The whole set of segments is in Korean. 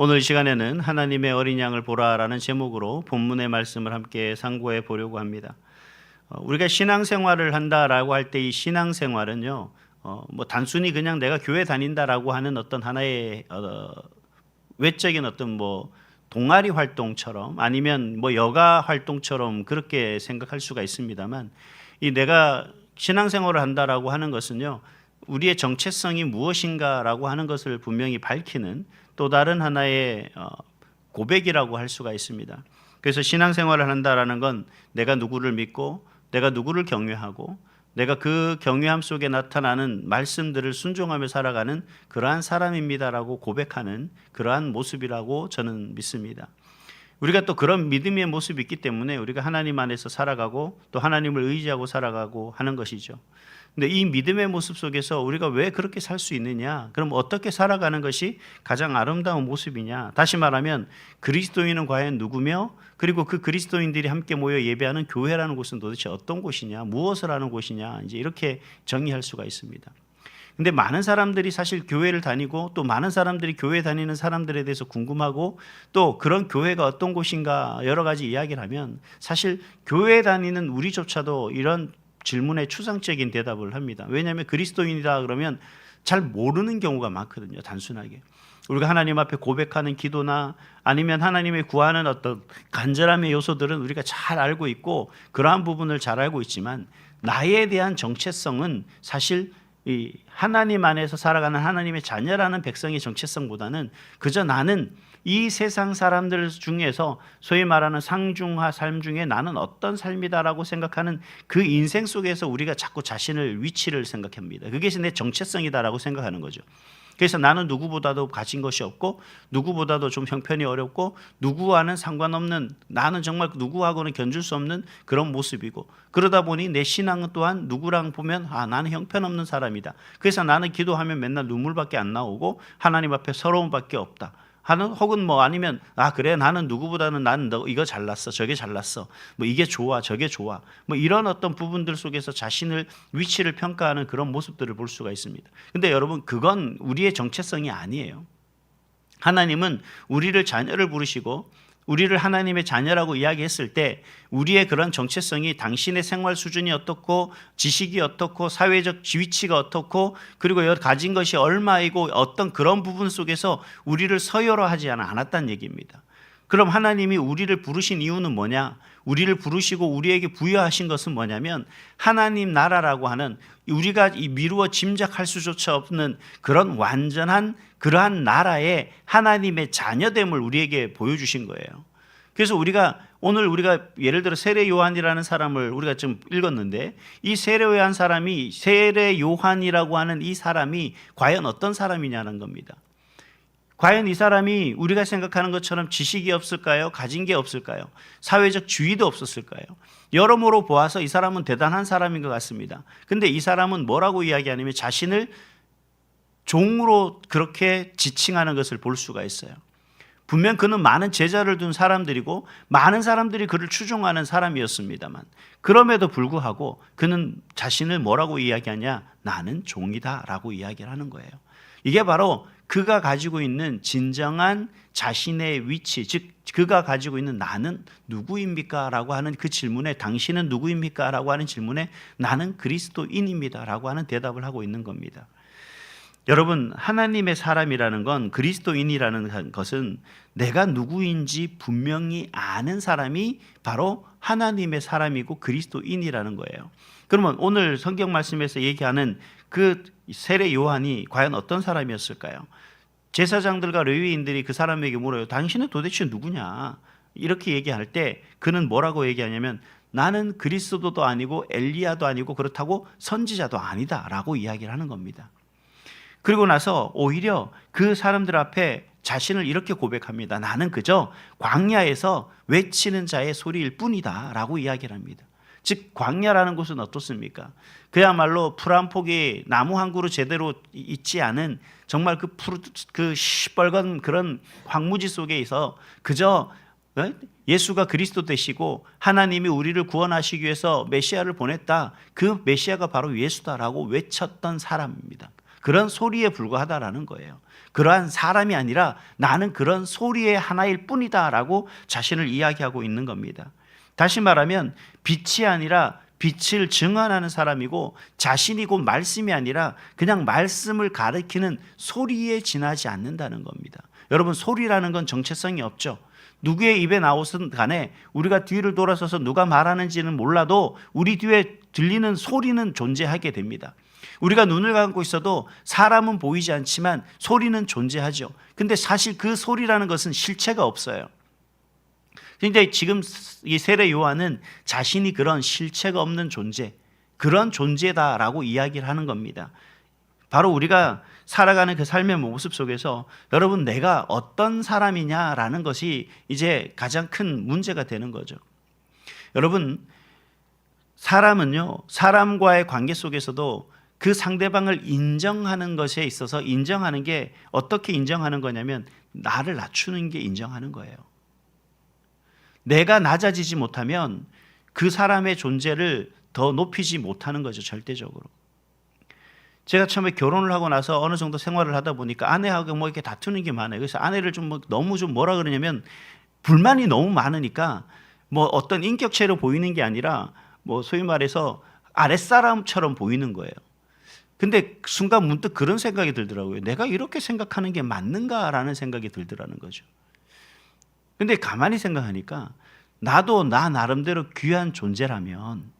오늘 시간에는 하나님의 어린 양을 보라라는 제목으로 본문의 말씀을 함께 상고해 보려고 합니다. 어, 우리가 신앙생활을 한다라고 할 때 이 신앙생활은요, 어, 뭐 단순히 그냥 내가 교회 다닌다라고 하는 어떤 하나의 어, 외적인 어떤 뭐 동아리 활동처럼 아니면 뭐 여가 활동처럼 그렇게 생각할 수가 있습니다만 이 내가 신앙생활을 한다라고 하는 것은요 우리의 정체성이 무엇인가라고 하는 것을 분명히 밝히는 또 다른 하나의 어, 고백이라고 할 수가 있습니다. 그래서 신앙생활을 한다라는 건 내가 누구를 믿고 내가 누구를 경외하고 내가 그 경외함 속에 나타나는 말씀들을 순종하며 살아가는 그러한 사람입니다라고 고백하는 그러한 모습이라고 저는 믿습니다. 우리가 또 그런 믿음의 모습이 있기 때문에 우리가 하나님 안에서 살아가고 또 하나님을 의지하고 살아가고 하는 것이죠. 근데 이 믿음의 모습 속에서 우리가 왜 그렇게 살 수 있느냐? 그럼 어떻게 살아가는 것이 가장 아름다운 모습이냐? 다시 말하면 그리스도인은 과연 누구며 그리고 그 그리스도인들이 함께 모여 예배하는 교회라는 곳은 도대체 어떤 곳이냐? 무엇을 하는 곳이냐? 이제 이렇게 정의할 수가 있습니다. 근데 많은 사람들이 사실 교회를 다니고 또 많은 사람들이 교회 다니는 사람들에 대해서 궁금하고 또 그런 교회가 어떤 곳인가 여러 가지 이야기를 하면 사실 교회 다니는 우리조차도 이런 질문에 추상적인 대답을 합니다. 왜냐하면 그리스도인이다 그러면 잘 모르는 경우가 많거든요. 단순하게. 우리가 하나님 앞에 고백하는 기도나 아니면 하나님의 구하는 어떤 간절함의 요소들은 우리가 잘 알고 있고 그러한 부분을 잘 알고 있지만 나에 대한 정체성은 사실 이 하나님 안에서 살아가는 하나님의 자녀라는 백성의 정체성보다는 그저 나는 이 세상 사람들 중에서 소위 말하는 상중하 삶 중에 나는 어떤 삶이다라고 생각하는 그 인생 속에서 우리가 자꾸 자신을 위치를 생각합니다. 그게 내 정체성이다라고 생각하는 거죠. 그래서 나는 누구보다도 가진 것이 없고 누구보다도 좀 형편이 어렵고 누구와는 상관없는 나는 정말 누구하고는 견줄 수 없는 그런 모습이고 그러다 보니 내 신앙은 또한 누구랑 보면 아 나는 형편없는 사람이다. 그래서 나는 기도하면 맨날 눈물밖에 안 나오고 하나님 앞에 서러움밖에 없다. 하는 혹은 뭐 아니면 아 그래 나는 누구보다는 나는 너 이거 잘났어 저게 잘났어 뭐 이게 좋아 저게 좋아 뭐 이런 어떤 부분들 속에서 자신을 위치를 평가하는 그런 모습들을 볼 수가 있습니다. 근데 여러분 그건 우리의 정체성이 아니에요. 하나님은 우리를 자녀를 부르시고 우리를 하나님의 자녀라고 이야기했을 때 우리의 그런 정체성이 당신의 생활 수준이 어떻고 지식이 어떻고 사회적 위치가 어떻고 그리고 가진 것이 얼마이고 어떤 그런 부분 속에서 우리를 서열화하지 않았다는 얘기입니다. 그럼 하나님이 우리를 부르신 이유는 뭐냐? 우리를 부르시고 우리에게 부여하신 것은 뭐냐면 하나님 나라라고 하는 우리가 미루어 짐작할 수조차 없는 그런 완전한 그러한 나라의 하나님의 자녀됨을 우리에게 보여주신 거예요. 그래서 우리가 오늘 우리가 예를 들어 세례 요한이라는 사람을 우리가 좀 읽었는데 이 세례 요한 사람이 세례 요한이라고 하는 이 사람이 과연 어떤 사람이냐는 겁니다. 과연 이 사람이 우리가 생각하는 것처럼 지식이 없을까요? 가진 게 없을까요? 사회적 지위도 없었을까요? 여러모로 보아서 이 사람은 대단한 사람인 것 같습니다. 근데 이 사람은 뭐라고 이야기하냐면 자신을 종으로 그렇게 지칭하는 것을 볼 수가 있어요. 분명 그는 많은 제자를 둔 사람들이고 많은 사람들이 그를 추종하는 사람이었습니다만 그럼에도 불구하고 그는 자신을 뭐라고 이야기하냐? 나는 종이다라고 이야기를 하는 거예요. 이게 바로 그가 가지고 있는 진정한 자신의 위치, 즉 그가 가지고 있는 나는 누구입니까? 라고 하는 그 질문에 당신은 누구입니까? 라고 하는 질문에 나는 그리스도인입니다. 라고 하는 대답을 하고 있는 겁니다. 여러분, 하나님의 사람이라는 건 그리스도인이라는 것은 내가 누구인지 분명히 아는 사람이 바로 하나님의 사람이고 그리스도인이라는 거예요. 그러면 오늘 성경 말씀에서 얘기하는 그 세례 요한이 과연 어떤 사람이었을까요? 제사장들과 레위인들이 그 사람에게 물어요. 당신은 도대체 누구냐? 이렇게 얘기할 때 그는 뭐라고 얘기하냐면 나는 그리스도도 아니고 엘리야도 아니고 그렇다고 선지자도 아니다라고 이야기를 하는 겁니다. 그리고 나서 오히려 그 사람들 앞에 자신을 이렇게 고백합니다. 나는 그저 광야에서 외치는 자의 소리일 뿐이다라고 이야기를 합니다. 즉 광야라는 곳은 어떻습니까? 그야말로 풀 한 폭이 나무 한 그루 제대로 있지 않은 정말 그, 푸르, 그 시뻘건 그런 황무지 속에서 그저 어? 예수가 그리스도 되시고 하나님이 우리를 구원하시기 위해서 메시아를 보냈다. 그 메시아가 바로 예수다라고 외쳤던 사람입니다. 그런 소리에 불과하다라는 거예요. 그러한 사람이 아니라 나는 그런 소리의 하나일 뿐이다라고 자신을 이야기하고 있는 겁니다. 다시 말하면 빛이 아니라 빛을 증언하는 사람이고 자신이 곧 말씀이 아니라 그냥 말씀을 가리키는 소리에 지나지 않는다는 겁니다. 여러분 소리라는 건 정체성이 없죠. 누구의 입에 나오든 간에 우리가 뒤를 돌아서서 누가 말하는지는 몰라도 우리 뒤에 들리는 소리는 존재하게 됩니다. 우리가 눈을 감고 있어도 사람은 보이지 않지만 소리는 존재하죠. 근데 사실 그 소리라는 것은 실체가 없어요. 근데 지금 이 세례 요한은 자신이 그런 실체가 없는 존재, 그런 존재다라고 이야기를 하는 겁니다. 바로 우리가 살아가는 그 삶의 모습 속에서 여러분 내가 어떤 사람이냐라는 것이 이제 가장 큰 문제가 되는 거죠. 여러분 사람은요 사람과의 관계 속에서도 그 상대방을 인정하는 것에 있어서 인정하는 게 어떻게 인정하는 거냐면 나를 낮추는 게 인정하는 거예요. 내가 낮아지지 못하면 그 사람의 존재를 더 높이지 못하는 거죠 절대적으로. 제가 처음에 결혼을 하고 나서 어느 정도 생활을 하다 보니까 아내하고 뭐 이렇게 다투는 게 많아요. 그래서 아내를 좀 뭐 너무 좀 뭐라 그러냐면 불만이 너무 많으니까 뭐 어떤 인격체로 보이는 게 아니라 뭐 소위 말해서 아랫사람처럼 보이는 거예요. 근데 순간 문득 그런 생각이 들더라고요. 내가 이렇게 생각하는 게 맞는가라는 생각이 들더라는 거죠. 근데 가만히 생각하니까 나도 나 나름대로 귀한 존재라면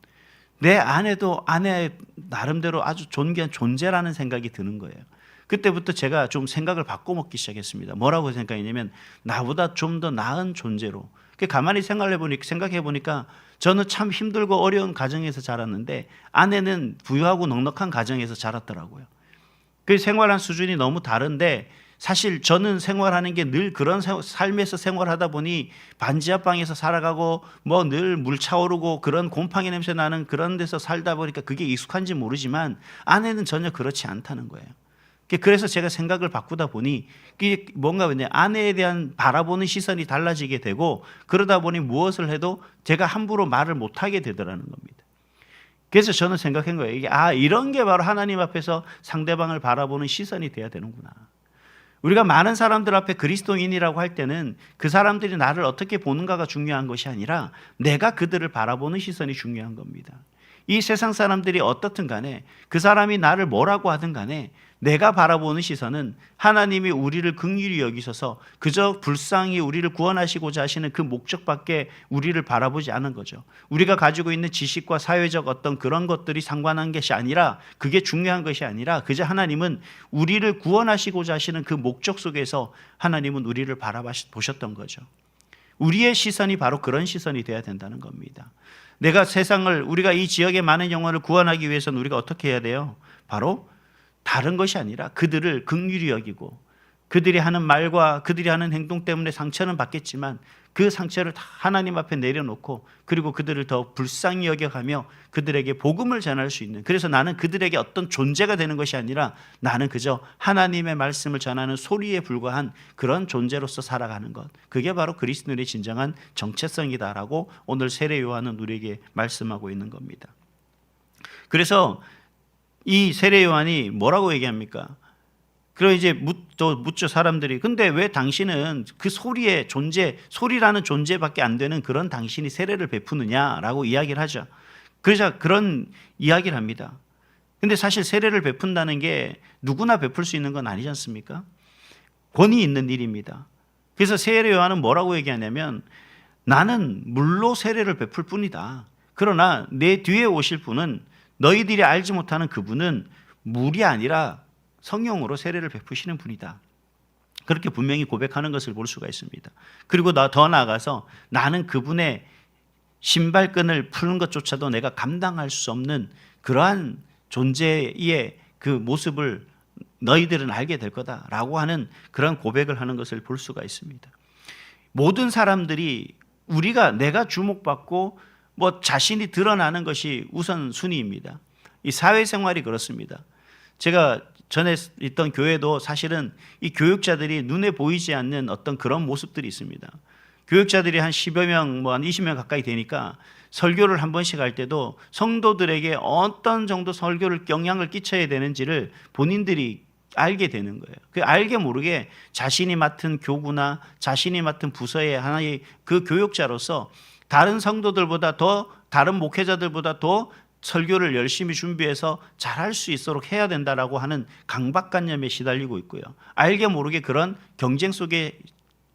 내 아내도 아내 나름대로 아주 존귀한 존재라는 생각이 드는 거예요. 그때부터 제가 좀 생각을 바꿔먹기 시작했습니다. 뭐라고 생각했냐면 나보다 좀 더 나은 존재로. 그 가만히 생각해 보니까 생각해 보니까 저는 참 힘들고 어려운 가정에서 자랐는데 아내는 부유하고 넉넉한 가정에서 자랐더라고요. 그 생활한 수준이 너무 다른데 사실 저는 생활하는 게 늘 그런 세- 삶에서 생활하다 보니 반지하방에서 살아가고 뭐 늘 물 차오르고 그런 곰팡이 냄새 나는 그런 데서 살다 보니까 그게 익숙한지 모르지만 아내는 전혀 그렇지 않다는 거예요. 그래서 제가 생각을 바꾸다 보니 뭔가 아내에 대한 바라보는 시선이 달라지게 되고 그러다 보니 무엇을 해도 제가 함부로 말을 못하게 되더라는 겁니다. 그래서 저는 생각한 거예요. 아 이런 게 바로 하나님 앞에서 상대방을 바라보는 시선이 돼야 되는구나. 우리가 많은 사람들 앞에 그리스도인이라고 할 때는 그 사람들이 나를 어떻게 보는가가 중요한 것이 아니라 내가 그들을 바라보는 시선이 중요한 겁니다. 이 세상 사람들이 어떻든 간에 그 사람이 나를 뭐라고 하든 간에 내가 바라보는 시선은 하나님이 우리를 긍휼히 여기셔서 그저 불쌍히 우리를 구원하시고자 하시는 그 목적밖에 우리를 바라보지 않은 거죠. 우리가 가지고 있는 지식과 사회적 어떤 그런 것들이 상관한 것이 아니라 그게 중요한 것이 아니라 그저 하나님은 우리를 구원하시고자 하시는 그 목적 속에서 하나님은 우리를 바라보셨던 거죠. 우리의 시선이 바로 그런 시선이 돼야 된다는 겁니다. 내가 세상을 우리가 이 지역의 많은 영혼을 구원하기 위해서는 우리가 어떻게 해야 돼요? 바로 다른 것이 아니라 그들을 긍휼히 여기고 그들이 하는 말과 그들이 하는 행동 때문에 상처는 받겠지만 그 상처를 다 하나님 앞에 내려놓고 그리고 그들을 더 불쌍히 여겨가며 그들에게 복음을 전할 수 있는 그래서 나는 그들에게 어떤 존재가 되는 것이 아니라 나는 그저 하나님의 말씀을 전하는 소리에 불과한 그런 존재로서 살아가는 것 그게 바로 그리스도인의 진정한 정체성이다라고 오늘 세례 요한은 우리에게 말씀하고 있는 겁니다. 그래서 이 세례 요한이 뭐라고 얘기합니까? 그리고 이제 묻죠, 묻죠 사람들이. 근데 왜 당신은 그 소리의 존재, 소리라는 존재밖에 안 되는 그런 당신이 세례를 베푸느냐라고 이야기를 하죠. 그래서 그런 이야기를 합니다. 근데 사실 세례를 베푼다는 게 누구나 베풀 수 있는 건 아니지 않습니까? 권위 있는 일입니다. 그래서 세례 요한은 뭐라고 얘기하냐면 나는 물로 세례를 베풀 뿐이다. 그러나 내 뒤에 오실 분은 너희들이 알지 못하는 그분은 물이 아니라 성령으로 세례를 베푸시는 분이다. 그렇게 분명히 고백하는 것을 볼 수가 있습니다. 그리고 나더 나아가서 나는 그분의 신발끈을 푸는 것조차도 내가 감당할 수 없는 그러한 존재의 그 모습을 너희들은 알게 될 거다라고 하는 그런 고백을 하는 것을 볼 수가 있습니다. 모든 사람들이 우리가 내가 주목받고 뭐 자신이 드러나는 것이 우선 순위입니다. 이 사회생활이 그렇습니다. 제가 전에 있던 교회도 사실은 이 교육자들이 눈에 보이지 않는 어떤 그런 모습들이 있습니다. 교육자들이 한 10여 명, 뭐 한 20명 가까이 되니까 설교를 한 번씩 할 때도 성도들에게 어떤 정도 설교를 영향을 끼쳐야 되는지를 본인들이 알게 되는 거예요. 그 알게 모르게 자신이 맡은 교구나 자신이 맡은 부서의 하나의 그 교육자로서 다른 성도들보다 더 다른 목회자들보다 더 설교를 열심히 준비해서 잘할 수 있도록 해야 된다라고 하는 강박관념에 시달리고 있고요. 알게 모르게 그런 경쟁 속에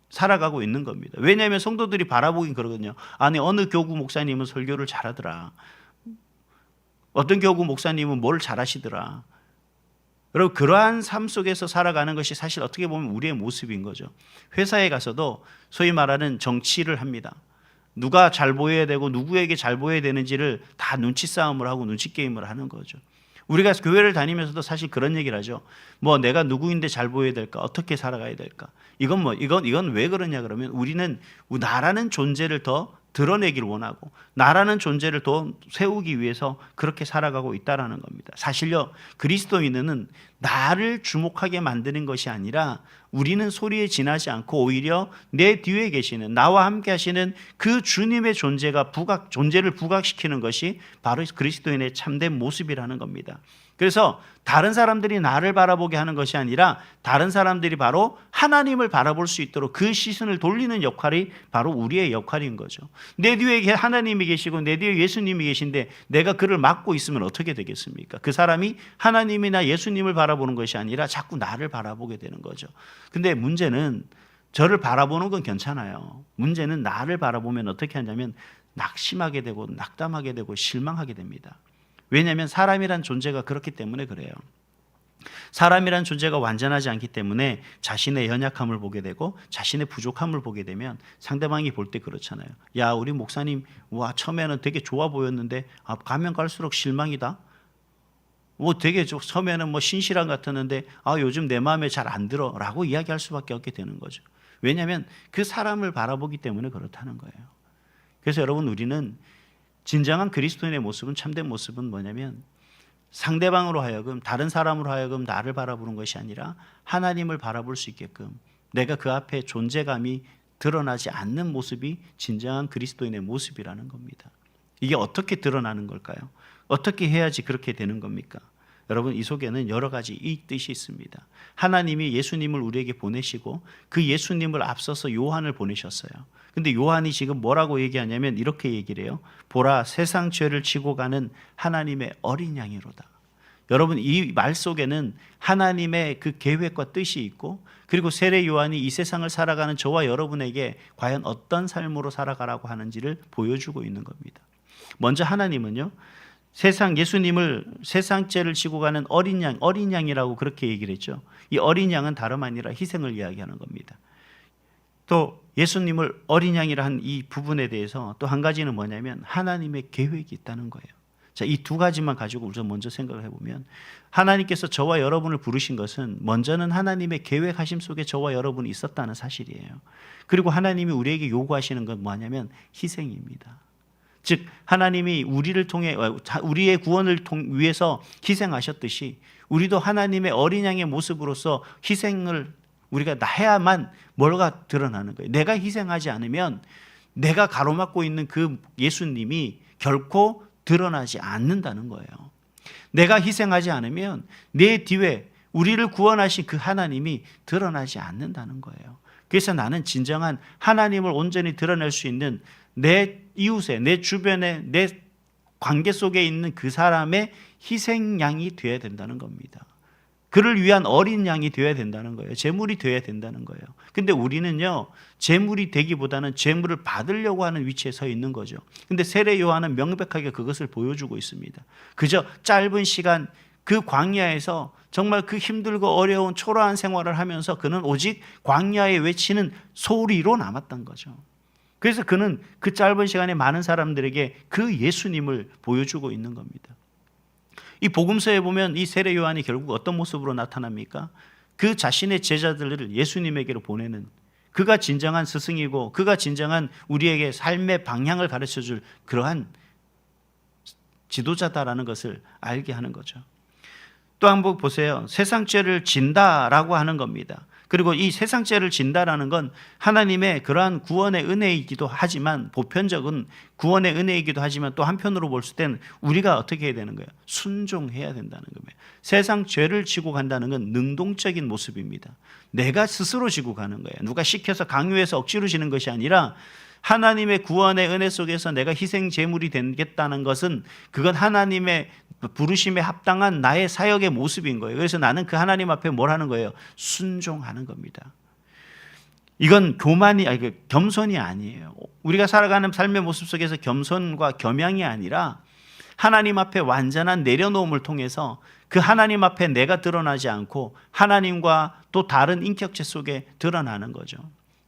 살아가고 있는 겁니다. 왜냐하면 성도들이 바라보긴 그러거든요. 아니 어느 교구 목사님은 설교를 잘하더라. 어떤 교구 목사님은 뭘 잘하시더라. 여러분 그러한 삶 속에서 살아가는 것이 사실 어떻게 보면 우리의 모습인 거죠. 회사에 가서도 소위 말하는 정치를 합니다. 누가 잘 보여야 되고 누구에게 잘 보여야 되는지를 다 눈치 싸움을 하고 눈치 게임을 하는 거죠. 우리가 교회를 다니면서도 사실 그런 얘기를 하죠. 뭐 내가 누구인데 잘 보여야 될까? 어떻게 살아가야 될까? 이건 뭐 이건 이건 왜 그러냐 그러면 우리는 나라는 존재를 더 드러내기를 원하고 나라는 존재를 더 세우기 위해서 그렇게 살아가고 있다라는 겁니다. 사실요 그리스도인은 나를 주목하게 만드는 것이 아니라 우리는 소리에 지나지 않고 오히려 내 뒤에 계시는 나와 함께 하시는 그 주님의 존재가 부각 존재를 부각시키는 것이 바로 그리스도인의 참된 모습이라는 겁니다. 그래서 다른 사람들이 나를 바라보게 하는 것이 아니라 다른 사람들이 바로 하나님을 바라볼 수 있도록 그 시선을 돌리는 역할이 바로 우리의 역할인 거죠. 내 뒤에 하나님이 계시고 내 뒤에 예수님이 계신데 내가 그를 막고 있으면 어떻게 되겠습니까? 그 사람이 하나님이나 예수님을 바라보는 것이 아니라 자꾸 나를 바라보게 되는 거죠. 근데 문제는 저를 바라보는 건 괜찮아요. 문제는 나를 바라보면 어떻게 하냐면 낙심하게 되고 낙담하게 되고 실망하게 됩니다. 왜냐하면 사람이란 존재가 그렇기 때문에 그래요. 사람이란 존재가 완전하지 않기 때문에 자신의 연약함을 보게 되고 자신의 부족함을 보게 되면 상대방이 볼 때 그렇잖아요. 야, 우리 목사님 와 처음에는 되게 좋아 보였는데 아, 가면 갈수록 실망이다. 뭐 되게 좀 처음에는 뭐 신실한 것 같았는데 아 요즘 내 마음에 잘 안 들어 라고 이야기할 수밖에 없게 되는 거죠. 왜냐하면 그 사람을 바라보기 때문에 그렇다는 거예요. 그래서 여러분 우리는 진정한 그리스도인의 모습은 참된 모습은 뭐냐면 상대방으로 하여금 다른 사람으로 하여금 나를 바라보는 것이 아니라 하나님을 바라볼 수 있게끔 내가 그 앞에 존재감이 드러나지 않는 모습이 진정한 그리스도인의 모습이라는 겁니다. 이게 어떻게 드러나는 걸까요? 어떻게 해야지 그렇게 되는 겁니까? 여러분 이 속에는 여러 가지 이 뜻이 있습니다. 하나님이 예수님을 우리에게 보내시고 그 예수님을 앞서서 요한을 보내셨어요. 근데 요한이 지금 뭐라고 얘기하냐면 이렇게 얘기를 해요. 보라 세상 죄를 지고 가는 하나님의 어린 양이로다. 여러분 이 말 속에는 하나님의 그 계획과 뜻이 있고 그리고 세례 요한이 이 세상을 살아가는 저와 여러분에게 과연 어떤 삶으로 살아가라고 하는지를 보여주고 있는 겁니다. 먼저 하나님은요. 세상 예수님을 세상 죄를 지고 가는 어린 양, 어린 양이라고 그렇게 얘기를 했죠. 이 어린 양은 다름 아니라 희생을 이야기하는 겁니다. 또 예수님을 어린 양이라 한 이 부분에 대해서 또 한 가지는 뭐냐면 하나님의 계획이 있다는 거예요. 자, 이 두 가지만 가지고 우선 먼저 생각을 해보면 하나님께서 저와 여러분을 부르신 것은 먼저는 하나님의 계획하심 속에 저와 여러분이 있었다는 사실이에요. 그리고 하나님이 우리에게 요구하시는 건 뭐냐면 희생입니다. 즉 하나님이 우리를 통해 우리의 구원을 위해서 희생하셨듯이 우리도 하나님의 어린 양의 모습으로서 희생을 우리가 해야만 뭐가 드러나는 거예요. 내가 희생하지 않으면 내가 가로막고 있는 그 예수님이 결코 드러나지 않는다는 거예요. 내가 희생하지 않으면 내 뒤에 우리를 구원하신 그 하나님이 드러나지 않는다는 거예요. 그래서 나는 진정한 하나님을 온전히 드러낼 수 있는 내 이웃에, 내 주변에, 내 관계 속에 있는 그 사람의 희생양이 되어야 된다는 겁니다. 그를 위한 어린 양이 되어야 된다는 거예요. 재물이 되어야 된다는 거예요. 근데 우리는요, 재물이 되기보다는 재물을 받으려고 하는 위치에 서 있는 거죠. 근데 세례 요한은 명백하게 그것을 보여주고 있습니다. 그저 짧은 시간 그 광야에서 정말 그 힘들고 어려운 초라한 생활을 하면서 그는 오직 광야에 외치는 소리로 남았던 거죠. 그래서 그는 그 짧은 시간에 많은 사람들에게 그 예수님을 보여주고 있는 겁니다. 이 복음서에 보면 이 세례 요한이 결국 어떤 모습으로 나타납니까? 그 자신의 제자들을 예수님에게로 보내는 그가 진정한 스승이고 그가 진정한 우리에게 삶의 방향을 가르쳐 줄 그러한 지도자다라는 것을 알게 하는 거죠. 또 한 번 보세요. 세상 죄를 진다라고 하는 겁니다. 그리고 이 세상 죄를 진다라는 건 하나님의 그러한 구원의 은혜이기도 하지만 보편적인 구원의 은혜이기도 하지만 또 한편으로 볼 때는 우리가 어떻게 해야 되는 거예요? 순종해야 된다는 겁니다. 세상 죄를 지고 간다는 건 능동적인 모습입니다. 내가 스스로 지고 가는 거예요. 누가 시켜서 강요해서 억지로 지는 것이 아니라 하나님의 구원의 은혜 속에서 내가 희생 제물이 되겠다는 것은 그건 하나님의 부르심에 합당한 나의 사역의 모습인 거예요. 그래서 나는 그 하나님 앞에 뭘 하는 거예요? 순종하는 겁니다. 이건 교만이 아니 그 겸손이 아니에요. 우리가 살아가는 삶의 모습 속에서 겸손과 겸양이 아니라 하나님 앞에 완전한 내려놓음을 통해서 그 하나님 앞에 내가 드러나지 않고 하나님과 또 다른 인격체 속에 드러나는 거죠.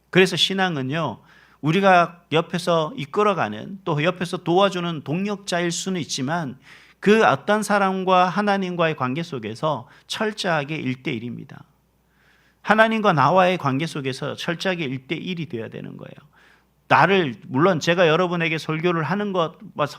그래서 신앙은요. 우리가 옆에서 이끌어가는 또 옆에서 도와주는 동력자일 수는 있지만 그 어떤 사람과 하나님과의 관계 속에서 철저하게 1대1입니다. 하나님과 나와의 관계 속에서 철저하게 1대1이 되어야 되는 거예요. 나를 물론 제가 여러분에게 설교를 하는 것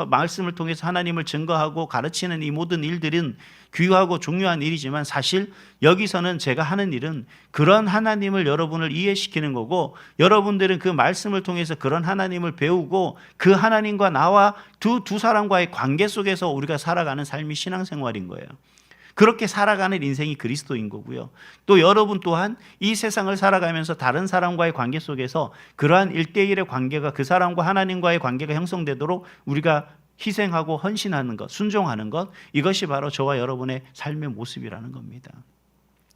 말씀을 통해서 하나님을 증거하고 가르치는 이 모든 일들은 귀하고 중요한 일이지만 사실 여기서는 제가 하는 일은 그런 하나님을 여러분을 이해시키는 거고 여러분들은 그 말씀을 통해서 그런 하나님을 배우고 그 하나님과 나와 두 두 사람과의 관계 속에서 우리가 살아가는 삶이 신앙생활인 거예요. 그렇게 살아가는 인생이 그리스도인 거고요. 또 여러분 또한 이 세상을 살아가면서 다른 사람과의 관계 속에서 그러한 일대일의 관계가 그 사람과 하나님과의 관계가 형성되도록 우리가 희생하고 헌신하는 것, 순종하는 것, 이것이 바로 저와 여러분의 삶의 모습이라는 겁니다.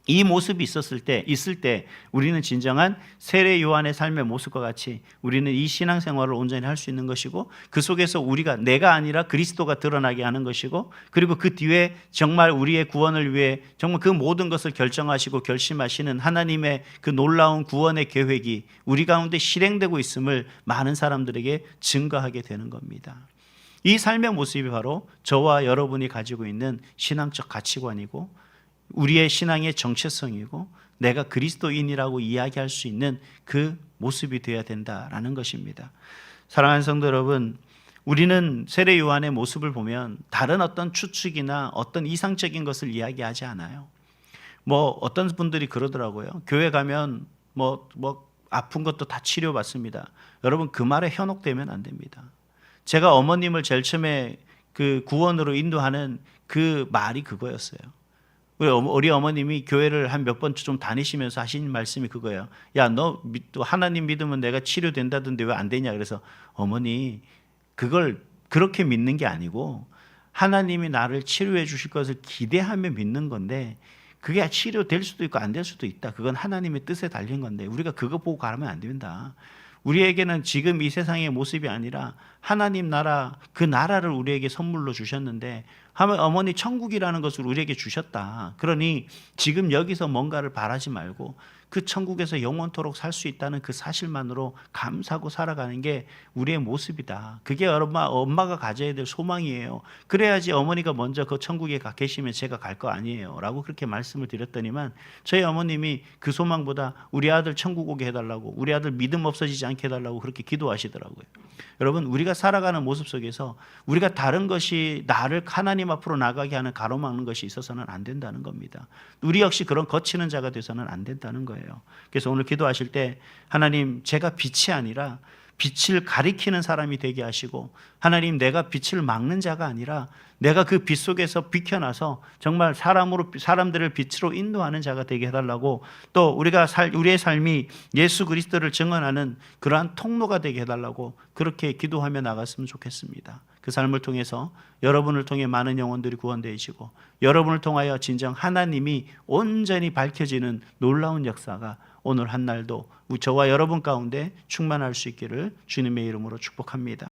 이 모습이 있었을 때, 있을 때 우리는 진정한 세례 요한의 삶의 모습과 같이 우리는 이 신앙생활을 온전히 할 수 있는 것이고 그 속에서 우리가 내가 아니라 그리스도가 드러나게 하는 것이고 그리고 그 뒤에 정말 우리의 구원을 위해 정말 그 모든 것을 결정하시고 결심하시는 하나님의 그 놀라운 구원의 계획이 우리 가운데 실행되고 있음을 많은 사람들에게 증거하게 되는 겁니다. 이 삶의 모습이 바로 저와 여러분이 가지고 있는 신앙적 가치관이고 우리의 신앙의 정체성이고 내가 그리스도인이라고 이야기할 수 있는 그 모습이 되어야 된다라는 것입니다. 사랑하는 성도 여러분, 우리는 세례 요한의 모습을 보면 다른 어떤 추측이나 어떤 이상적인 것을 이야기하지 않아요. 뭐 어떤 분들이 그러더라고요. 교회 가면 뭐, 뭐 아픈 것도 다 치료받습니다. 여러분 그 말에 현혹되면 안 됩니다. 제가 어머님을 제일 처음에 그 구원으로 인도하는 그 말이 그거였어요. 우리 어머님이 교회를 한 몇 번 좀 다니시면서 하신 말씀이 그거예요. 야, 너 하나님 믿으면 내가 치료된다던데 왜 안 되냐? 그래서 어머니 그걸 그렇게 믿는 게 아니고 하나님이 나를 치료해 주실 것을 기대하며 믿는 건데 그게 치료될 수도 있고 안 될 수도 있다. 그건 하나님의 뜻에 달린 건데 우리가 그거 보고 가면 안 된다. 우리에게는 지금 이 세상의 모습이 아니라 하나님 나라 그 나라를 우리에게 선물로 주셨는데 어머니 천국이라는 것을 우리에게 주셨다. 그러니 지금 여기서 뭔가를 바라지 말고 그 천국에서 영원토록 살 수 있다는 그 사실만으로 감사하고 살아가는 게 우리의 모습이다. 그게 엄마, 엄마가 가져야 될 소망이에요. 그래야지 어머니가 먼저 그 천국에 가 계시면 제가 갈 거 아니에요. 라고 그렇게 말씀을 드렸더니만 저희 어머님이 그 소망보다 우리 아들 천국 오게 해달라고 우리 아들 믿음 없어지지 않게 해달라고 그렇게 기도하시더라고요. 여러분, 우리가 살아가는 모습 속에서 우리가 다른 것이 나를 하나님 앞으로 나가게 하는 가로막는 것이 있어서는 안 된다는 겁니다. 우리 역시 그런 거치는 자가 돼서는 안 된다는 거예요. 그래서 오늘 기도하실 때 하나님 제가 빛이 아니라 빛을 가리키는 사람이 되게 하시고 하나님 내가 빛을 막는 자가 아니라 내가 그 빛 속에서 비켜나서 정말 사람으로 사람들을 빛으로 인도하는 자가 되게 해달라고 또 우리가 살 우리의 삶이 예수 그리스도를 증언하는 그러한 통로가 되게 해달라고 그렇게 기도하며 나갔으면 좋겠습니다. 그 삶을 통해서 여러분을 통해 많은 영혼들이 구원되어지고 여러분을 통하여 진정 하나님이 온전히 밝혀지는 놀라운 역사가 오늘 한 날도 저와 여러분 가운데 충만할 수 있기를 주님의 이름으로 축복합니다.